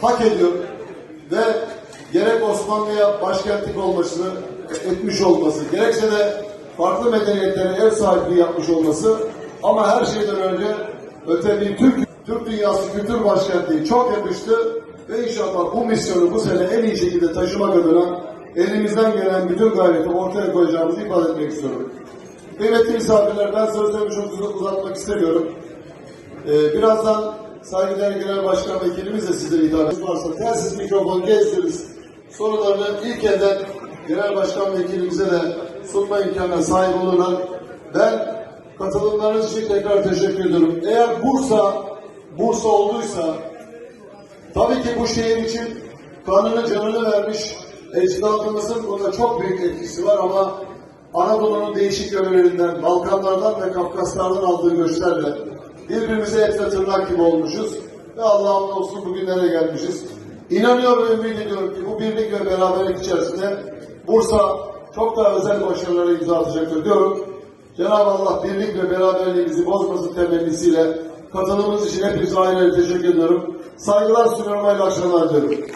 hak ediyor ve gerek Osmanlı'ya başkentlik olmasını etmiş olması, gerekse de farklı medeniyetlere ev sahipliği yapmış olması ama her şeyden önce öte bir Türk, Türk dünyası kültür başkentliği çok yakıştı ve inşallah bu misyonu bu sene en iyi şekilde taşımak adına elimizden gelen bütün gayreti ortaya koyacağımızı ifade etmek istiyorum. Kıymetli misafirler ben sözlerimi çok uzatmak istemiyorum. Ee, birazdan saygıdeğer genel başkan vekilimiz de size hitap varsa telsiz mikrofon gezdiririz. Sorularını ilk elden genel başkan vekilimize de sunma imkanına sahip olurlar. Ben katılımlarınız için tekrar teşekkür ediyorum. Eğer Bursa, Bursa olduysa tabii ki bu şehir için kanını canını vermiş ecdadımızın bunda çok büyük etkisi var ama Anadolu'nun değişik yörelerinden, Balkanlardan ve Kafkaslardan aldığı göçlerle birbirimize et ve tırnak gibi olmuşuz ve Allah'ım olsun bugünlere gelmişiz. İnanıyorum ve ümit ediyorum ki bu birlik ve beraberlik içerisinde Bursa çok daha özel başarılara imza atacaktır diyorum. Cenab-ı Allah birlik ve beraberliğimizi bozmasın temennisiyle katılımınız için hepinize ayrı teşekkür ediyorum. Saygılar sunuyorum, hayırlı akşamlar diliyorum.